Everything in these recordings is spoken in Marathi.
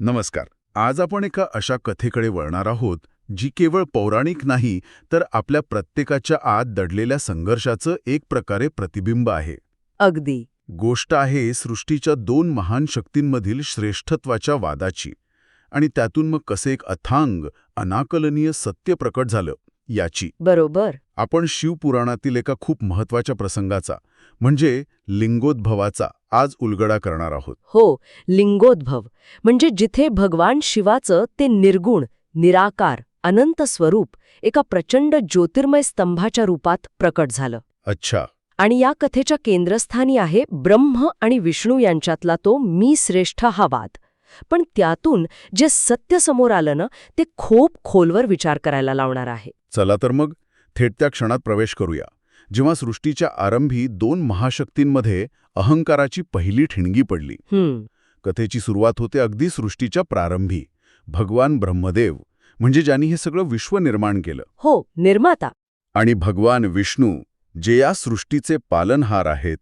नमस्कार. आज आपण एका अशा कथेकडे वळणार आहोत जी केवळ पौराणिक नाही तर आपल्या प्रत्येकाच्या आत दडलेल्या संघर्षाचं एक प्रकारे प्रतिबिंब आहे. अगदी. गोष्ट आहे सृष्टीच्या दोन महान शक्तींमधील श्रेष्ठत्वाच्या वादाची. आणि त्यातून मग कसे एक अथांग अनाकलनीय सत्य प्रकट झालं याची. बरोबर. आपण शिवपुराणातील एका खूप महत्त्वाच्या प्रसंगाचा म्हणजे लिंगोद्भवाचा आज उलगडा करणार आहोत. हो लिंगोद्भव. म्हणजे जिथे भगवान शिवाचं ते निर्गुण निराकार अनंत स्वरूप एका प्रचंड ज्योतिर्मय स्तंभाच्या रूपात प्रकट झालं. अच्छा. आणि या कथेच्या केंद्रस्थानी आहे ब्रह्म आणि विष्णू यांच्यातला तो मी श्रेष्ठ हा वाद. पण त्यातून जे सत्य समोर आलं ना ते खूप खोलवर विचार करायला लावणार आहे. चला तर मग थेट त्या क्षणात प्रवेश करूया. जेव्हा सृष्टीच्या आरंभी दोन महाशक्तींमध्ये अहंकाराची पहिली ठिणगी पडली. कथेची सुरुवात होते अगदी सृष्टीच्या प्रारंभी भगवान ब्रह्मदेव म्हणजे ज्यांनी हे सगळं विश्व निर्माण केलं. हो निर्माता. आणि भगवान विष्णू जे या सृष्टीचे पालनहार आहेत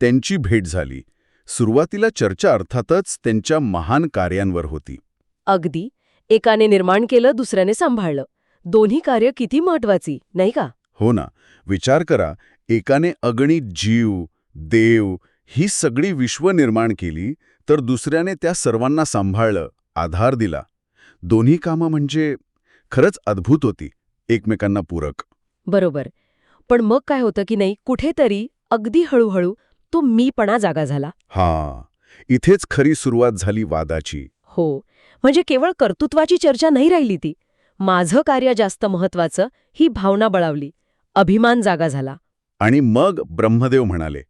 त्यांची भेट झाली. सुरुवातीला चर्चा अर्थातच त्यांच्या महान कार्यांवर होती. अगदी. एकाने निर्माण केलं दुसऱ्याने सांभाळलं. दोन्ही कार्य किती महत्वाची नाही का? हो ना. विचार करा एकाने अगणित जीव देव ही सगळी विश्व निर्माण केली तर दुसऱ्याने त्या सर्वांना सांभाळलं आधार दिला. दोन्ही कामं म्हणजे खरंच अद्भुत होती एकमेकांना पूरक. बरोबर. पण मग काय होतं की नाही कुठेतरी अगदी हळूहळू तो मीपणा जागा झाला. हा. इथेच खरी सुरुवात झाली वादाची. हो. म्हणजे केवळ कर्तृत्वाची चर्चा नाही राहिली ती. माझं कार्य जास्त महत्वाचं ही भावना बळावली. अभिमान जागा झाला. आणि मग ब्रह्मदेव म्हणाले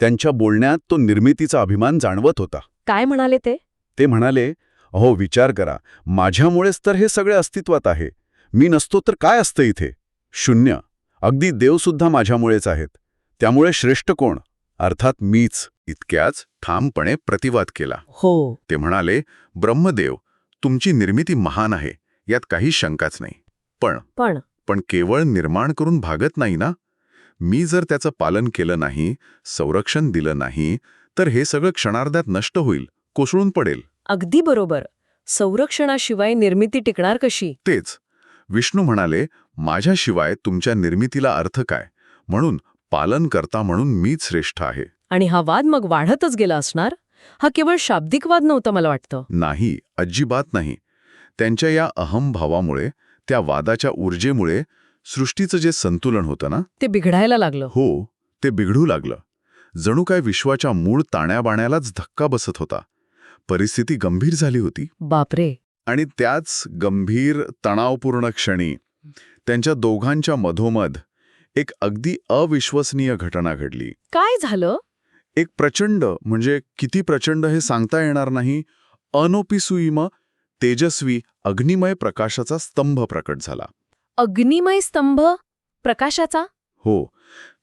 त्यांच्या बोलण्यात तो निर्मितीचा अभिमान जाणवत होता. काय म्हणाले ते? ते म्हणाले अहो विचार करा माझ्यामुळेच तर हे सगळे अस्तित्वात आहे. मी नसतो तर काय असतं इथे? शून्य. अगदी देवसुद्धा माझ्यामुळेच आहेत. त्यामुळे श्रेष्ठ कोण? अर्थात मीच. इतक्याच ठामपणे प्रतिवाद केला. हो. ते म्हणाले ब्रह्मदेव तुमची निर्मिती महान आहे. यात काही शंकाच नाही. पण पण पण केवळ निर्माण करून भागत नाही ना? मी जर त्याचं पालन केलं नाही संरक्षण दिलं नाही तर हे सगळं क्षणार्धात नष्ट होईल कोसळून पडेल. अगदी बरोबर. संरक्षणाशिवाय निर्मिती टिकणार कशी? तेच. विष्णू म्हणाले माझ्याशिवाय तुमच्या निर्मितीला अर्थ काय? म्हणून पालन करता म्हणून मीच श्रेष्ठ आहे. आणि हा वाद मग वाढतच गेला असणार? हा केवळ शाब्दिक वाद नव्हता मला वाटतं. नाही अजिबात नाही. त्यांच्या या अहमभावामुळे त्या वादाच्या ऊर्जेमुळे सृष्टीचं जे संतुलन होतं ना? ते बिघडायला लागलं. हो ते बिघडू लागलं. जणू काय विश्वाच्या मूळ ताण्याबाण्यालाच धक्का बसत होता. परिस्थिती गंभीर झाली होती. बापरे. आणि त्याच गंभीर तणावपूर्ण क्षणी त्यांच्या दोघांच्या मधोमध एक अगदी अविश्वसनीय घटना घडली. काय झालं? एक प्रचंड म्हणजे किती प्रचंड हे सांगता येणार नाही अनोपिसुईम तेजस्वी अग्निमय प्रकाशाचा स्तंभ प्रकट झाला. अग्निमय स्तंभ प्रकाशाचा? हो.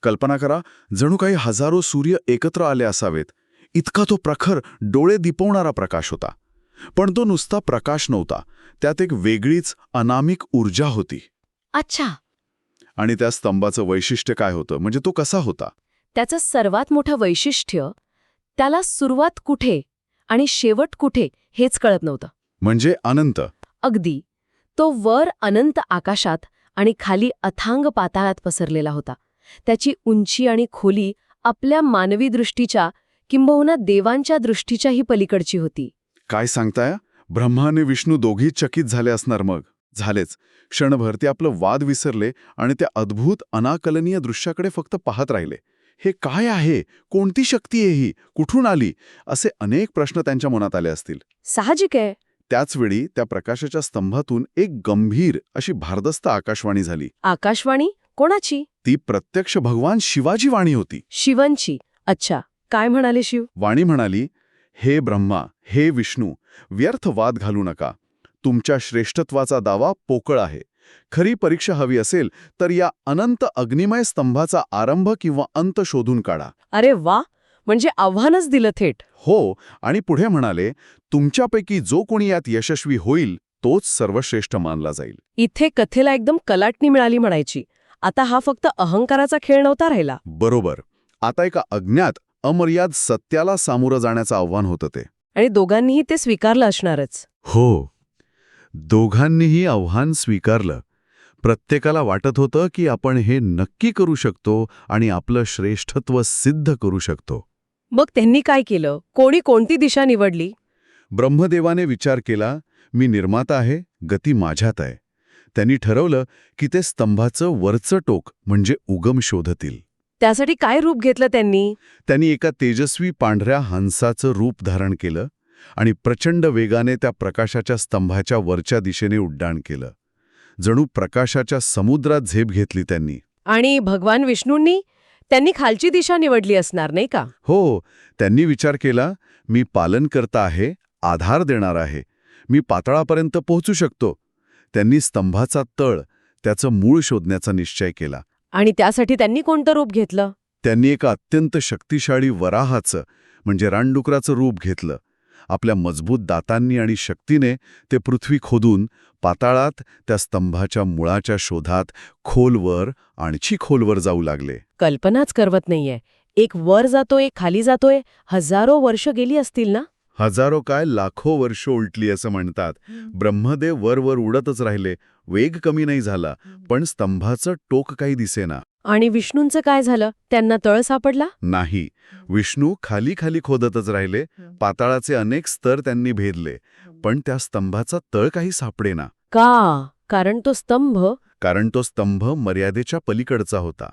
कल्पना करा जणू काही हजारो सूर्य एकत्र आले असावेत. इतका तो प्रखर डोळे दिपवणारा प्रकाश होता. पण तो नुसता प्रकाश नव्हता. त्यात एक वेगळीच अनामिक ऊर्जा होती. अच्छा. आणि त्या स्तंभाचं वैशिष्ट्य काय होतं? म्हणजे तो कसा होता? त्याचं सर्वात मोठं वैशिष्ट्य त्याला सुरुवात कुठे आणि शेवट कुठे हेच कळत नव्हतं. म्हणजे अनंत. अगदी. तो वर अनंत आकाशात आणि खाली अथांग पाताळात पसरलेला होता. त्याची उंची आणि खोली आपल्या मानवी दृष्टीच्या किंबहुना देवांच्या दृष्टीच्याही पलीकडची होती. काय सांगताय? ब्रह्मा आणि विष्णू दोघी चकित झाले असणार मग. झालेच. क्षणभर ते आपलं वाद विसरले आणि त्या अद्भुत अनाकलनीय दृश्याकडे फक्त पाहत राहिले. हे काय आहे? कोणती शक्ती आहे ही? कुठून आली? असे अनेक प्रश्न त्यांच्या मनात आले असतील. साहजिक आहे. त्याचवेळी त्या प्रकाशाच्या स्तंभातून एक गंभीर अशी भारदस्त आकाशवाणी झाली. आकाशवाणी? कोणाची? ती प्रत्यक्ष भगवान शिवाजी वाणी होती. शिवनची अच्छा. काय म्हणाले शिव? वाणी म्हणाली हे ब्रह्मा हे विष्णू व्यर्थ वाद घालू नका. तुमच्या श्रेष्ठत्वाचा दावा पोकळ आहे. खरी परीक्षा हवी असेल तर या अनंत अग्निमय स्तंभाचा आरंभ किंवा अंत शोधून काढा. अरे वा! म्हणजे आव्हानच दिलं थेट. हो आणि पुढे म्हणाले तुमच्यापैकी जो कोणी यात यशस्वी होईल तोच सर्वश्रेष्ठ मानला जाईल. इथे कथेला एकदम कलाटणी मिळाली म्हणायची. आता हा फक्त अहंकाराचा खेळ नव्हता राहिला. बरोबर. आता एका अज्ञात अमर्याद सत्याला सामोरं जाण्याचं आव्हान होतं ते. आणि दोघांनीही ते स्वीकारलं असणारच. हो. दोघांनीही आव्हान स्वीकारलं. प्रत्येकाला वाटत होतं की आपण हे नक्की करू शकतो आणि आपलं श्रेष्ठत्व सिद्ध करू शकतो. मग त्यांनी काय केलं? कोणी कोणती दिशा निवडली? ब्रह्मदेवाने विचार केला मी निर्माता आहे गती माझ्यात आहे. त्यांनी ठरवलं की ते स्तंभाचं वरचं टोक म्हणजे उगम शोधतील. त्यासाठी काय रूप घेतलं त्यांनी? त्यांनी एका तेजस्वी पांढऱ्या हंसाचं रूप धारण केलं आणि प्रचंड वेगाने त्या प्रकाशाच्या स्तंभाच्या वरच्या दिशेने उड्डाण केलं. जणू प्रकाशाच्या समुद्रात झेप घेतली त्यांनी. आणि भगवान विष्णूंनी? त्यांनी खालची दिशा निवडली असणार नाही का? हो त्यांनी विचार केला मी पालन करता आहे आधार देणार आहे मी पातळापर्यंत पोहोचू शकतो. त्यांनी स्तंभाचा तळ त्याचं मूळ शोधण्याचा निश्चय केला. आणि त्यासाठी त्यांनी कोणतं रूप घेतलं? त्यांनी एका अत्यंत शक्तिशाळी वराहाचं म्हणजे रानडुकराचं रूप घेतलं. आपल्या मजबूत दातांनी आणि शक्तीने ते पृथ्वी खोदून पाताळात त्या स्तंभाच्या मुळाच्या शोधात खोलवर आणखी खोलवर जाऊ लागले. कल्पनाच करवत नाहीये. एक वर जातोय खाली जातोय हजारो वर्ष गेली असतील ना? हजारो काय लाखो वर्ष उलटली असं म्हणतात. ब्रह्मदेव वर वर उडतच राहिले. वेग कमी नाही झाला. पण स्तंभाचं टोक काही दिसेना. आणि विष्णूंचं काय झालं? त्यांना तळ सापडला? नाही. विष्णू खाली खाली खोदतच राहिले. पाताळाचे अनेक स्तर त्यांनी भेदले. पण त्या स्तंभाचा तळ काही सापडेना. का? कारण तो स्तंभ? कारण तो स्तंभ मर्यादेच्या पलीकडचा होता.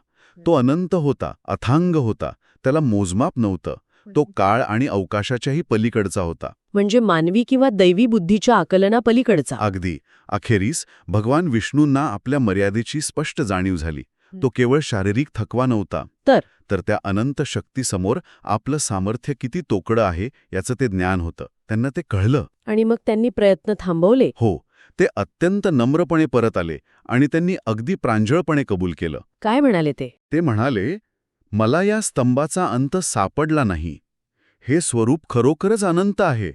तो अनंत होता अथांग होता. त्याला मोजमाप नव्हतं. तो काळ आणि अवकाशाच्याही पलीकडचा होता. म्हणजे मानवी किंवा दैवी बुद्धीच्या आकलना पलीकडचा. अगदी. अखेरीस भगवान विष्णूंना आपल्या मर्यादेची स्पष्ट जाणीव झाली. तो केवळ शारीरिक थकवा नव्हता. तर? तर त्या अनंत शक्तीसमोर आपलं सामर्थ्य किती तोकडं आहे याचं ते ज्ञान होतं. त्यांना ते कळलं. आणि मग त्यांनी प्रयत्न थांबवले? हो. ते अत्यंत नम्रपणे परत आले आणि त्यांनी अगदी प्रांजळपणे कबूल केलं. काय म्हणाले ते? ते म्हणाले मला या स्तंभाचा अंत सापडला नाही. हे स्वरूप खरोखरच अनंत आहे.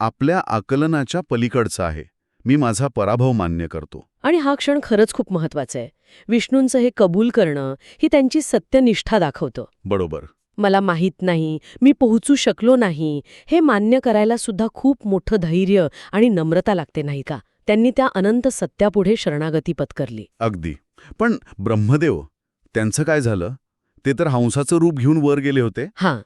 आपल्या आकलनाच्या पलीकडचं आहे. मी माझा पराभव मान्य करतो. आणि हा क्षण खरंच खूप महत्त्वाचा आहे. विष्णूंचं हे कबूल करणं ही त्यांची सत्यनिष्ठा दाखवतं. बरोबर. मला माहीत नाही मी पोहोचू शकलो नाही हे मान्य करायला सुद्धा खूप मोठं धैर्य आणि नम्रता लागते नाही का? त्यांनी त्या अनंत सत्यापुढे शरणागती पत्करली. अगदी. पण ब्रह्मदेव त्यांचं काय झालं? ते तर हंसाचं रूप घेऊन वर गेले होते. हां.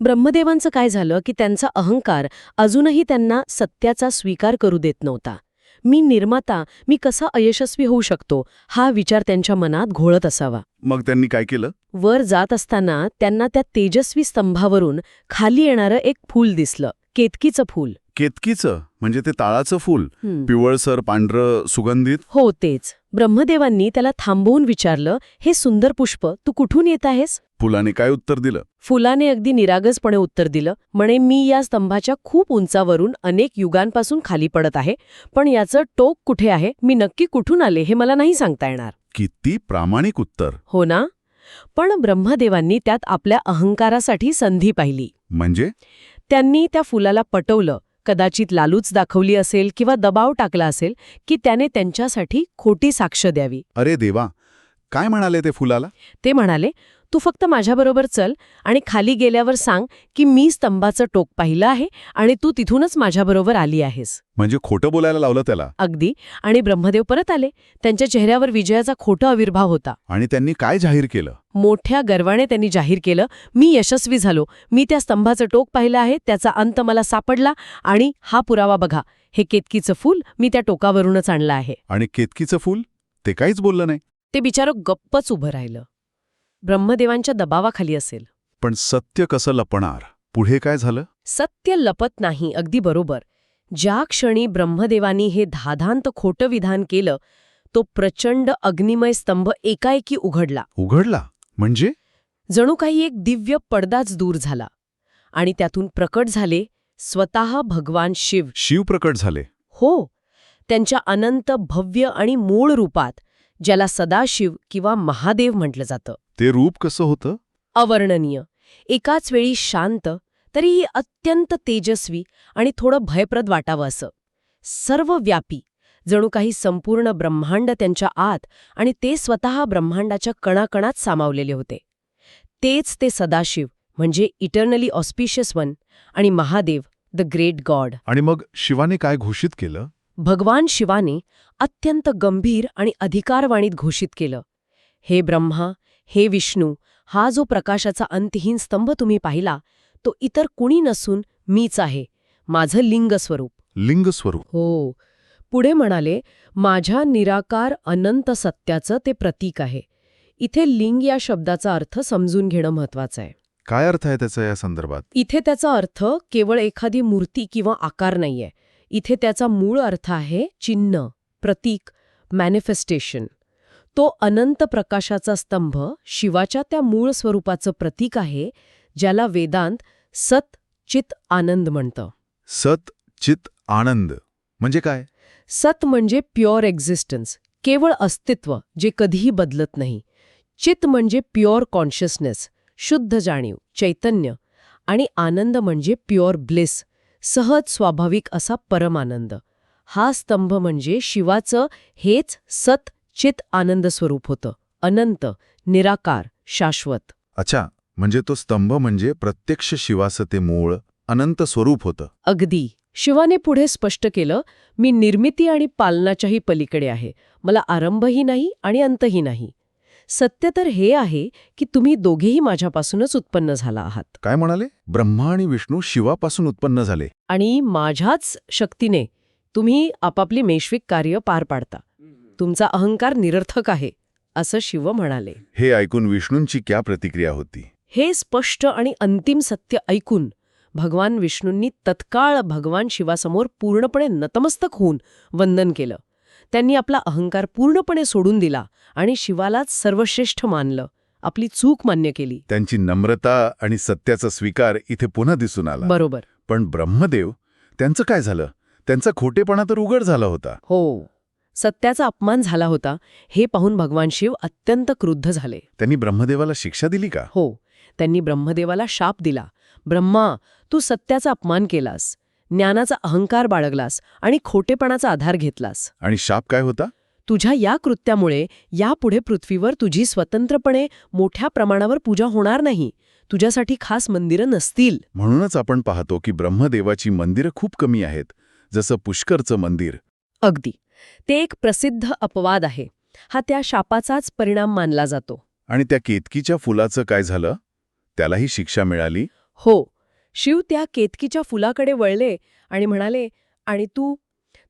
ब्रह्मदेवांचं काय झालं की त्यांचा अहंकार अजूनही त्यांना सत्याचा स्वीकार करू देत नव्हता. मी निर्माता मी कसा अयशस्वी होऊ शकतो हा विचार त्यांच्या मनात घोळत असावा. मग त्यांनी काय केलं? वर जात असताना त्यांना त्या तेजस्वी स्तंभावरून खाली येणारं एक फूल दिसलं केतकीचं फूल. केतकीचं म्हणजे ते ताळाचं फूल. पिवळसर पांढरं सुगंधित? हो तेच. ब्रह्मदेवांनी त्याला थांबवून विचारलं हे सुंदर पुष्प तू कुठून येत आहेस? फुलाने काय उत्तर दिलं? फुलाने अगदी निरागसपणे उत्तर दिलं म्हणे मी या स्तंभाच्या खूप उंचावरून अनेक युगांपासून खाली पडत आहे पण याचं टोक कुठे आहे? मी नक्की कुठून आले हे मला नाही सांगता येणार. किती प्रामाणिक उत्तर. हो ना? पण ब्रह्मदेवांनी त्यात आपल्या अहंकारासाठी संधी पाहिली. म्हणजे? त्यांनी त्या फुलाला पटवलं कदाचित लालूच दाखवली असेल किंवा दबाव टाकला असेल की त्याने त्यांच्यासाठी खोटी साक्ष द्यावी. अरे देवा काय म्हणाले ते फुलाला? ते म्हणाले तू फक्त माझ्याबरोबर चल आणि खाली गेल्यावर सांग की मी स्तंभाचं टोक पाहिलं आहे आणि तू तिथूनच माझ्याबरोबर आली आहेस. म्हणजे खोटं बोलायला लावलं त्याला? अगदी. आणि ब्रह्मदेव परत आले. त्यांच्या चेहऱ्यावर विजयाचा खोटा आविर्भाव होता. आणि त्यांनी काय जाहीर केलं? मोठ्या गर्वाने त्यांनी जाहीर केलं मी यशस्वी झालो. मी त्या स्तंभाचं टोक पाहिलं आहे. त्याचा अंत मला सापडला आणि हा पुरावा बघा. हे केतकीचं फूल मी त्या टोकावरूनच आणलं आहे. आणि केतकीचं फूल? ते काहीच बोललं नाही. ते बिचारं गप्पच उभं राहिलं. ब्रह्मदेवांच्या दबावाखाली असेल. पण सत्य कसं लपणार? पुढे काय झालं? सत्य लपत नाही अगदी बरोबर. ज्या क्षणी ब्रह्मदेवानी हे धाधांत खोटं विधान केलं तो प्रचंड अग्निमय स्तंभ एकाएकी उघडला. उघडला? म्हणजे? जणू काही एक दिव्य पडदाच दूर झाला आणि त्यातून प्रकट झाले स्वतः भगवान शिव. शिव प्रकट झाले. हो त्यांच्या अनंत भव्य आणि मूळ रूपात ज्याला सदाशिव किंवा महादेव म्हटलं जातं. ते रूप कसं होतं? अवर्णनीय. एकाच वेळी शांत तरीही अत्यंत तेजस्वी आणि थोडं भयप्रद वाटावं असं. सर्वव्यापी. जणू काही संपूर्ण ब्रह्मांड त्यांच्या आत आणि ते स्वतः ब्रह्मांडाच्या कणाकणात सामावलेले होते. तेच ते सदाशिव म्हणजे इटर्नली ऑस्पिशियस वन आणि महादेव द ग्रेट गॉड आणि मग शिवाने काय घोषित केलं? भगवान शिवाने अत्यंत गंभीर आणि अधिकारवाणीत घोषित केलं. हे ब्रह्मा हे विष्णू हा जो प्रकाशाचा अंतहीन स्तंभ तुम्ही पाहिला तो इतर कुणी नसून मीच आहे माझं लिंग स्वरूप लिंग स्वरूप हो. पुढे म्हणाले माझ्या निराकार अनंत सत्याचं ते प्रतीक आहे. इथे लिंग या शब्दाचा अर्थ समजून घेणं महत्वाचं आहे. काय अर्थ आहे त्याचा या संदर्भात? इथे त्याचा अर्थ केवळ एखादी मूर्ती किंवा आकार नाहीये. इथे त्याचा मूळ अर्थ आहे चिन्ह प्रतीक मॅनिफेस्टेशन तो अनंत प्रकाशाचा स्तंभ शिवाच्या त्या मूळ स्वरूपाचं प्रतीक आहे ज्याला वेदांत सत चित आनंद म्हणतं. सत चित आनंद. म्हणजे काय? सत म्हणजे प्युअर एक्झिस्टन्स केवळ अस्तित्व जे कधीही बदलत नाही. चित म्हणजे प्युअर कॉन्शियसनेस शुद्ध जाणीव चैतन्य. आणि आनंद म्हणजे प्युअर ब्लिस सहज स्वाभाविक असा परमानंद. हा स्तंभ म्हणजे शिवाचं हेच सत चित आनंद स्वरूप होतं. अनंत निराकार शाश्वत. अच्छा म्हणजे तो स्तंभ म्हणजे प्रत्यक्ष शिवाचं ते मूळ अनंत स्वरूप होतं. अगदी. शिवाने पुढे स्पष्ट केलं मी निर्मिती आणि पालनाच्याही पलीकडे आहे. मला आरंभही नाही आणि अंतही नाही. सत्य तर हे आहे की तुम्ही दोघेही माझ्यापासूनच उत्पन्न झाला आहात. काय म्हणाले? ब्रह्मा आणि विष्णू शिवापासून उत्पन्न झाले. आणि माझ्याच शक्तीने तुम्ही आपापली मेश्विक कार्य पार पाडता. तुमचा अहंकार निरर्थक आहे असं शिव म्हणाले. हे ऐकून विष्णूंची क्या प्रतिक्रिया होती? हे स्पष्ट आणि अंतिम सत्य ऐकून भगवान विष्णूंनी तत्काळ भगवान शिवासमोर पूर्णपणे नतमस्तक होऊन वंदन केलं. त्यांनी आपला अहंकार पूर्णपणे सोडून दिला आणि शिवालाच सर्वश्रेष्ठ मानलं. आपली चूक मान्य केली. त्यांची नम्रता आणि सत्याचा स्वीकार इथे पुन्हा दिसून आला. बरोबर. पण ब्रह्मदेव त्यांचं काय झालं? त्यांचा खोटेपणा तर उघड झाला होता. हो. सत्याचा अपमान झाला होता हे पाहून भगवान शिव अत्यंत क्रुद्ध झाले. त्यांनी ब्रह्मदेवाला शिक्षा दिली का? हो. त्यांनी ब्रह्मदेवाला शाप दिला. ब्रह्मा तू सत्याचा अपमान केलास. ज्ञानाचा अहंकार बाळगलास आणि खोटेपणाचा आधार घेतलास. आणि शाप काय होता? तुझ्या या कृत्यामुळे यापुढे पृथ्वीवर तुझी स्वतंत्रपणे मोठ्या प्रमाणावर पूजा होणार नाही. तुझ्यासाठी खास मंदिरं नसतील. म्हणूनच आपण पाहतो की ब्रह्मदेवाची मंदिरं खूप कमी आहेत जसं पुष्करचं मंदिर. अगदी. ते एक प्रसिद्ध अपवाद आहे. हा त्या शापाचाच परिणाम मानला जातो. आणि त्या केतकीच्या फुलाचं काय झालं? त्यालाही शिक्षा मिळाली? हो शिव त्या केतकीच्या फुलाकडे वळले आणि म्हणाले आणि तू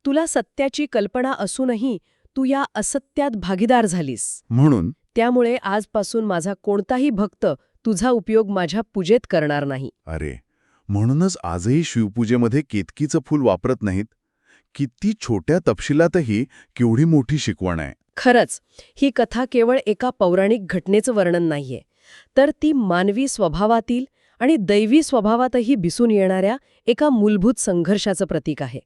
तुला सत्याची कल्पना असूनही तू या असत्यात भागीदार झालीस. म्हणून त्यामुळे आजपासून माझा कोणताही भक्त तुझा उपयोग माझ्या पूजेत करणार नाही. अरे म्हणूनच आजही शिवपूजेमध्ये केतकीचं फूल वापरत नाहीत. किती छोट्या तपशिलातही केवढी मोठी शिकवण आहे. खरंच ही कथा केवळ एका पौराणिक घटनेचं वर्णन नाहीये. तर ती मानवी स्वभावातील आणि दैवी स्वभावातही दिसून येणाऱ्या एका मूलभूत संघर्षाचं प्रतीक आहे.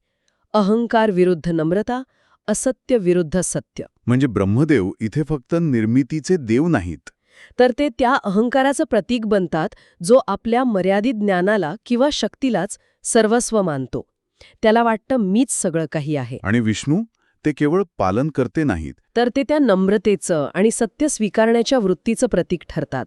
अहंकार विरुद्ध नम्रता असत्य विरुद्ध सत्य. म्हणजे ब्रह्मदेव इथे फक्त निर्मितीचे देव नाहीत. तर ते त्या अहंकाराचं प्रतीक बनतात जो आपल्या मर्यादित ज्ञानाला किंवा शक्तीलाच सर्वस्व मानतो. त्याला वाटतं मीच सगळं काही आहे. आणि विष्णू? ते केवळ पालन करते नाहीत. तर ते त्या नम्रतेचं आणि सत्य स्वीकारण्याच्या वृत्तीचं प्रतीक ठरतात.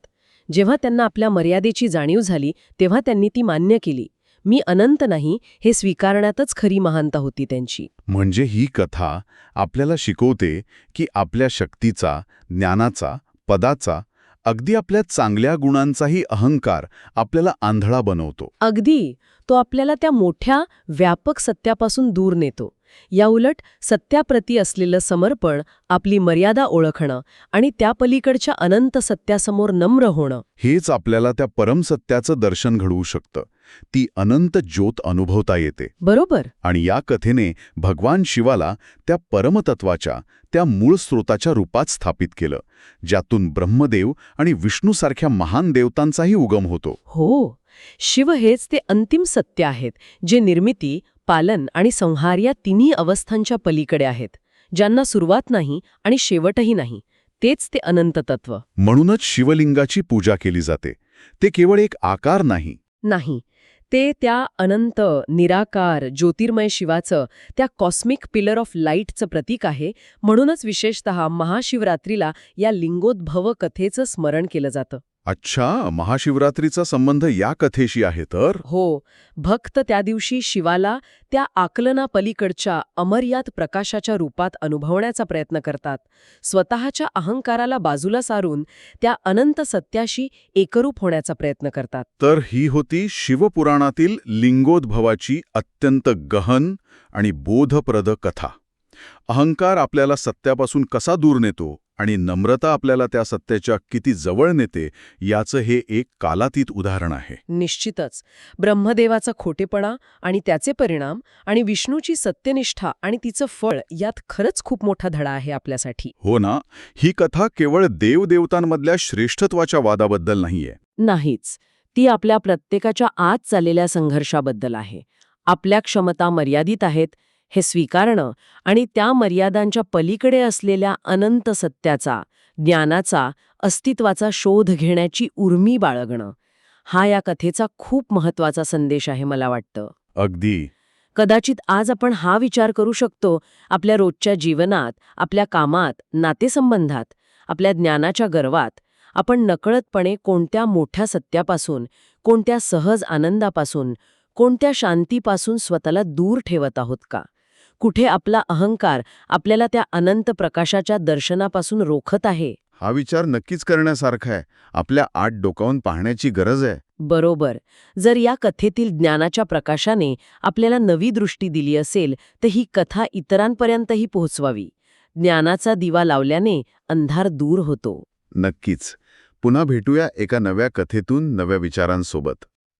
जेव्हा त्यांना आपल्या मर्यादेची जाणीव झाली तेव्हा त्यांनी ती मान्य केली. मी अनंत नाही हे स्वीकारण्यातच खरी महानता होती त्यांची. म्हणजे ही कथा आपल्याला शिकवते की आपल्या शक्तीचा ज्ञानाचा पदाचा अगदी आपल्या चांगल्या गुणांचाही अहंकार आपल्याला आंधळा बनवतो. अगदी. तो आपल्याला त्या मोठ्या व्यापक सत्यापासून दूर नेतो. याउलट सत्याप्रती असलेलं समर्पण आपली मर्यादा ओळखणं आणि त्या पलीकडच्या अनंत सत्यासमोर नम्र होणं. हेच आपल्याला त्या परमसत्याचं दर्शन घडवू शकतं. ती अनंत ज्योत अनुभवता येते. बरोबर. आणि या कथेने भगवान शिवाला त्या परमतत्वाच्या त्या मूळ स्रोताच्या रूपात स्थापित केलं ज्यातून ब्रह्मदेव आणि विष्णूसारख्या महान देवतांचाही उगम होतो. हो. शिव हेच ते अंतिम सत्य आहेत जे निर्मिती पालन आणि संहार या तिन्ही अवस्थांच्या पलीकडे आहेत ज्यांना सुरुवात नाही आणि शेवटही नाही तेच ते अनंत तत्व. म्हणूनच शिवलिंगाची पूजा केली जाते. ते केवळ एक आकार नाही. नाही ते त्या अनंत निराकार ज्योतिर्मय शिवाचं त्या कॉस्मिक पिलर ऑफ लाईटचं प्रतीक आहे म्हणूनच विशेषत महाशिवरात्रीला या लिंगोद्भव कथेचं स्मरण केलं जातं. अच्छा महाशिवरात्रीचा संबंध या कथेशी आहे तर? हो भक्त त्या दिवशी शिवाला त्या आकलना पलीकडच्या अमर्याद प्रकाशाच्या रूपात अनुभवण्याचा प्रयत्न करतात. स्वतःच्या अहंकाराला बाजूला सारून त्या अनंत सत्याशी एकरूप होण्याचा प्रयत्न करतात. तर ही होती शिवपुराणातील लिंगोद्भवाची अत्यंत गहन आणि बोधप्रद कथा. अहंकार आपल्याला सत्यापासून कसा दूर नेतो आणि नम्रता आपल्याला त्या सत्याच्या किती जवळ नेते याचं हे एक कालातीत उदाहरण आहे. निश्चितच. ब्रह्मदेवाचा खोटेपणा आणि त्याचे परिणाम आणि विष्णूची सत्यनिष्ठा आणि तिचं फळ यात खरंच खूप मोठा धडा आहे आपल्यासाठी. हो ना? ही कथा केवळ देवदेवतांमधल्या श्रेष्ठत्वाच्या वादाबद्दल नाहीये. नाहीच. ती आपल्या प्रत्येकाच्या आत चाललेल्या संघर्षाबद्दल आहे. आपल्या क्षमता मर्यादित आहेत. हे स्वीकारणं आणि त्या मर्यादांच्या पलीकडे असलेल्या अनंत सत्याचा ज्ञानाचा अस्तित्वाचा शोध घेण्याची उर्मी बाळगणं. हा या कथेचा खूप महत्त्वाचा संदेश आहे मला वाटतं. अगदी. कदाचित आज आपण हा विचार करू शकतो आपल्या रोजच्या जीवनात आपल्या कामात नातेसंबंधात आपल्या ज्ञानाच्या गर्वात आपण नकळतपणे कोणत्या मोठ्या सत्यापासून कोणत्या सहज आनंदापासून कोणत्या शांतीपासून स्वतःला दूर ठेवत आहोत का? कुठे आपला अहंकार आपल्याला त्या अनंत प्रकाशाच्या दर्शनापासून रोखत आहे? हा विचार नक्कीच करण्यासारखा आहे. आपल्या आत डोकावून पाहण्याची गरज आहे. बरोबर. जर या कथेतील ज्ञानाच्या प्रकाशाने आपल्याला नवी दृष्टी दिली असेल तर ही कथा इतरांपर्यंतही पोहोचवावी. ज्ञानाचा दिवा लावल्याने अंधार दूर होतो. नक्कीच. पुन्हा भेटूया एका नव्या कथेतून नव्या विचारांसोबत.